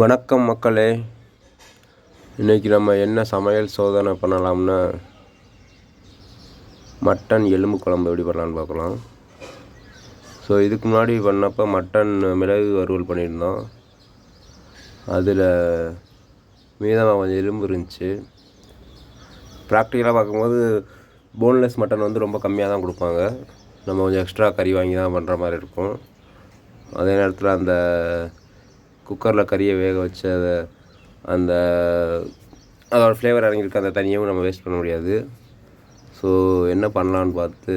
வணக்கம் மக்களே. இன்றைக்கி நம்ம என்ன சமையல் சோதனை பண்ணலாம்னா மட்டன் எலும்பு குழம்பு எப்படி பண்ணலான்னு பார்க்கலாம். ஸோ இதுக்கு முன்னாடி பண்ணப்போ மட்டன் மிளகு வறுவல் பண்ணியிருந்தோம். அதில் மீதமாக கொஞ்சம் எலும்பு இருந்துச்சு. ப்ராக்டிக்கலாக பார்க்கும்போது போன்லெஸ் மட்டன் வந்து ரொம்ப கம்மியாக தான் கொடுப்பாங்க. நம்ம கொஞ்சம் எக்ஸ்ட்ரா கறி வாங்கி தான் பண்ணுற மாதிரி இருக்கும். அதே நேரத்தில் அந்த குக்கரில் கறியை வேக வச்சு அதை அந்த அதோடய ஃப்ளேவர் இறங்கியிருக்க. அந்த தனியாகவும் நம்ம வேஸ்ட் பண்ண முடியாது. ஸோ என்ன பண்ணலான்னு பார்த்து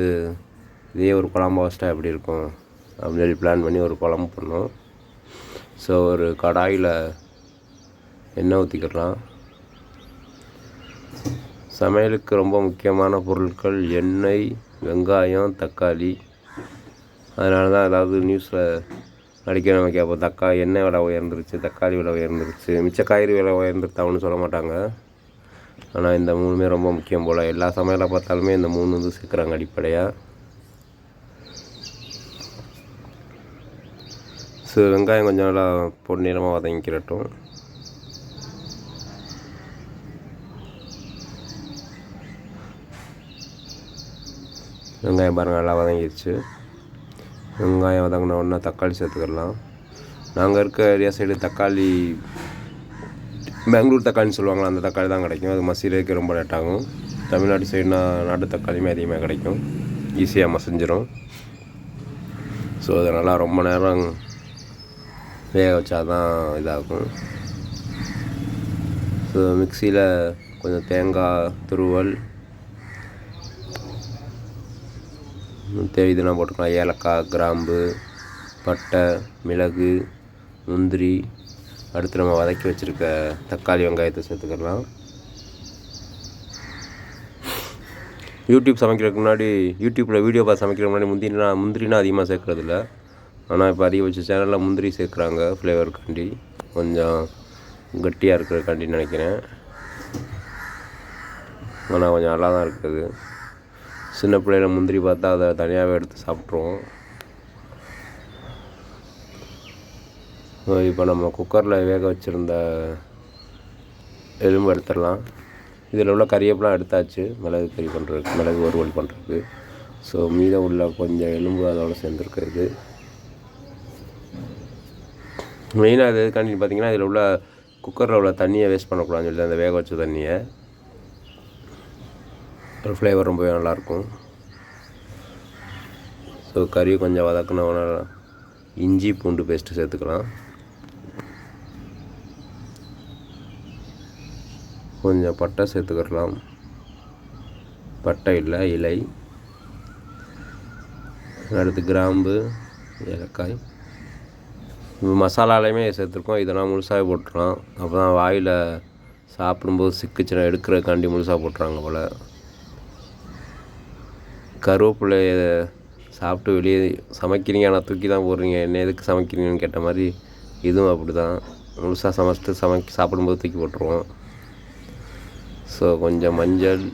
இதே ஒரு குழம்பு வச்சிட்டா எப்படி இருக்கும்? அப்படின்னு சொல்லி பிளான் பண்ணி ஒரு குழம்பு பண்ணோம். ஸோ ஒரு கடாயில் எண்ணெய் ஊற்றிக்கிடலாம் சமையலுக்கு ரொம்ப முக்கியமான பொருட்கள் எண்ணெய் வெங்காயம் தக்காளி. அதனால தான் ஏதாவது நியூஸில் அடிக்கடி நம்ம கேட்போம் தக்காளி எண்ணெய் விலை உயர்ந்துருச்சு தக்காளி விலை உயர்ந்துருச்சு மிச்ச காய்கறி விலை உயர்ந்துருத்தான்னு சொல்ல மாட்டாங்க. ஆனால் இந்த மூணுமே ரொம்ப முக்கியம் போல். எல்லா சமையலை பார்த்தாலுமே இந்த மூணு வந்து சேர்க்குறாங்க அடிப்படையாக ஸோ வெங்காயம் கொஞ்சம் நல்லா பொன்னிறமாக வதங்கிக்கிறட்டும் வெங்காயம் பாருங்கள் நல்லா வதங்கிடுச்சு வெங்காயம் வதங்கின உடனே தக்காளி சேர்த்துக்கலாம். நாங்கள் இருக்க ஏரியா சைடு தக்காளி பெங்களூர் தக்காளின்னு சொல்லுவாங்களா அந்த தக்காளி தான் கிடைக்கும். அது மசிறதுக்கு ரொம்ப லேட் ஆகும். தமிழ்நாடு சைடுனா நாட்டு தக்காளியுமே அதிகமாக கிடைக்கும். ஈஸியாக மசிஞ்சிரும். ஸோ அதை நல்லா ரொம்ப நேரம் வேக வச்சா தான் இதாகும். ஸோ மிக்சியில் கொஞ்சம் தேங்காய் துருவல் தேவைதுனா போட்டுக்கலாம். ஏலக்காய் கிராம்பு பட்டை மிளகு முந்திரி. அடுத்து நம்ம வதக்கி வச்சுருக்க தக்காளி வெங்காயத்தை சேர்த்துக்கலாம். யூடியூப் சமைக்கிறதுக்கு முன்னாடி யூடியூப்பில் வீடியோ பார்த்து சமைக்கிறதுக்கு முன்னாடி முந்திரினா முந்திரினா அதிகமாக சேர்க்குறதில்ல. ஆனால் இப்போ அதிகபட்ச சேனலில் முந்திரி சேர்க்குறாங்க ஃப்ளேவருக்காண்டி கொஞ்சம் கட்டியாக இருக்கிறக்காண்டின்னு நினைக்கிறேன். ஆனால் கொஞ்சம் நல்லா தான் இருக்குது. சின்ன பிள்ளையில முந்திரி பார்த்தா அதை தனியாகவே எடுத்து சாப்பிட்ருவோம் இப்போ நம்ம குக்கரில் வேக வச்சுருந்த எலும்பு எடுத்துடலாம். இதில் உள்ள கறியப்பெலாம் எடுத்தாச்சு. மிளகு கறி பண்ணுறதுக்கு மிளகு வறுவல் பண்ணுறதுக்கு ஸோ மீதம் உள்ள கொஞ்சம் எலும்பு அதோடு சேர்ந்துருக்குது மெயினாக அது எதுக்காண்டி பார்த்தீங்கன்னா இதில் உள்ள குக்கரில் உள்ள தண்ணியை வேஸ்ட் பண்ணக்கூடாதுன்னு சொல்லி அந்த வேக வச்ச தண்ணியை. ஒரு ஃப்ளேவர் ரொம்பவே நல்லாயிருக்கும் ஸோ கறி கொஞ்சம் வதக்கினோன்னா இஞ்சி பூண்டு பேஸ்ட்டு சேர்த்துக்கலாம். கொஞ்சம் பட்டை சேர்த்துக்கிடலாம் பட்டை இல்லை இலை. அடுத்து கிராம்பு ஏலக்காய். மசாலாலையுமே சேர்த்துருக்கோம். இதெல்லாம் முழுசாகவே போட்டுருலாம் அப்போ தான் வாயில் சாப்பிடும்போது சிக்கிச்சுனா எடுக்கிறதுக்காண்டி முழுசாக போட்டுறாங்க போல். கருவேப்பிலைய சாப்பிட்டு வெளியே சமைக்கிறீங்க ஆனால் தூக்கி தான் போடுறீங்க என்ன எதுக்கு சமைக்கிறீங்கன்னு கேட்ட மாதிரி இதுவும் அப்படி தான் முழுசாக சமைச்சிட்டு சமைக்க சாப்பிடும்போது தூக்கி போட்டுருவோம். ஸோ கொஞ்சம் மஞ்சள்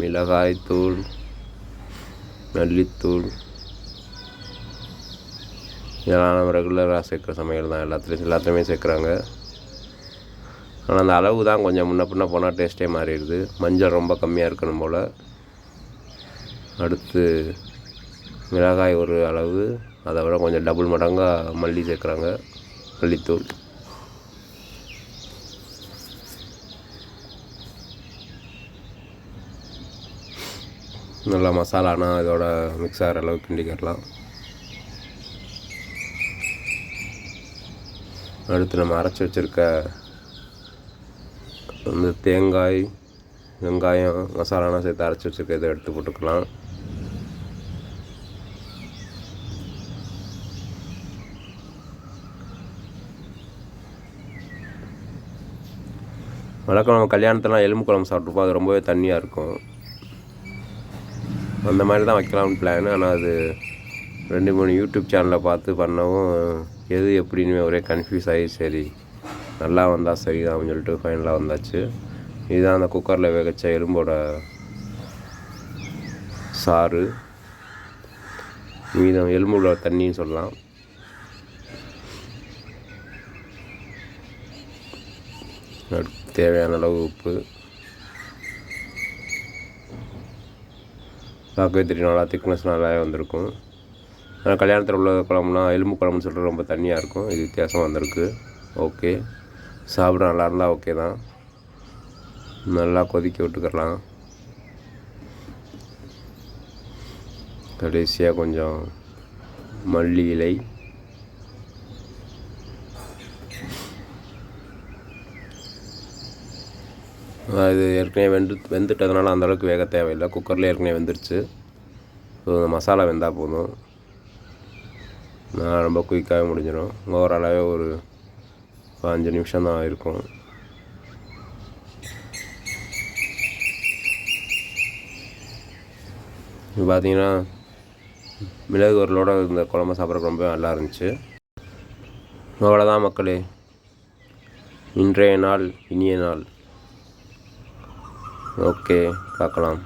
மிளகாய் தூள் மல்லித்தூள் இதெல்லாம் நம்ம ரெகுலராக சேர்க்குற சமையல் தான். எல்லாத்துலேயும் எல்லாத்துலேயுமே சேர்க்குறாங்க. ஆனால் அந்த அளவு தான் கொஞ்சம் முன்ன பின்ன போனால் டேஸ்ட்டே மாறிடுது. மஞ்சள் ரொம்ப கம்மியாக இருக்கணும் போல். அடுத்து மிளகாய் ஒரு அளவு அதை விட கொஞ்சம் டபுள் மடங்காக மல்லி சேர்க்குறாங்க. மல்லித்தூள். நல்லா மசாலானா இதோட மிக்ஸ் ஆகிற அளவுக்கு கிண்டிக்கிடலாம். அடுத்து நம்ம அரைச்சி வச்சுருக்க இந்த தேங்காய் வெங்காயம் மசாலானா சேர்த்து அரைச்சி வச்சுருக்க இதை எடுத்து போட்டுக்கலாம். வழக்கம் நம்ம கல்யாணத்தெல்லாம் எலும்பு குழம்பு சாப்பிட்ருப்போம். அது ரொம்பவே தண்ணியாக இருக்கும். அந்த மாதிரி தான் வைக்கலாம்னு பிளான் ஆனால் அது ரெண்டு மூணு யூடியூப் சேனலில் பார்த்து பண்ணவும் எது எப்படின்னு ஒரே கன்ஃபியூஸ் ஆகி சரி நல்லா வந்தால் சரி தான் சொல்லிட்டு ஃபைனலாக வந்தாச்சு. இதுதான் அந்த குக்கரில் வேகச்ச எலும்போட சாறு. மீதம் எலும்புள்ள தண்ணின்னு சொல்லலாம். அடுத்து தேவையான அளவு உப்பு. பார்க்கவே தெரியும் நல்லா திக்னஸ் நல்லாவே வந்திருக்கும். ஆனால் கல்யாணத்தில் உள்ள குழம்புனா எலும்பு குழம்புன்னு சொல்லிட்டு ரொம்ப தண்ணியாக இருக்கும். இது வித்தியாசம் வந்திருக்கு. ஓகே சாப்பிட நல்லா இருந்தால் ஓகே தான். நல்லா கொதிக்க விட்டுக்கலாம். கடைசியாக கொஞ்சம் மல்லி இலை. அது ஏற்கனவே வெந்து வெந்துட்டதுனால அந்த அளவுக்கு வேக தேவையில்லை. குக்கரில் ஏற்கனவே வெந்துருச்சு. ஸோ இந்த மசாலா வெந்தால் போதும். நான் ரொம்ப குயிக்காகவே முடிஞ்சிடும். ஓவராலாகவே ஒரு அஞ்சு நிமிஷம் தான் இருக்கும். இது பார்த்தீங்கன்னா மிளகு உரலோட இந்த குழம்பு சாப்பிட்றதுக்கு ரொம்ப நல்லா இருந்துச்சு. அவ்வளோதான் மக்களே. இன்றைய நாள் இனிய நாள். ஓகே பார்க்கலாம்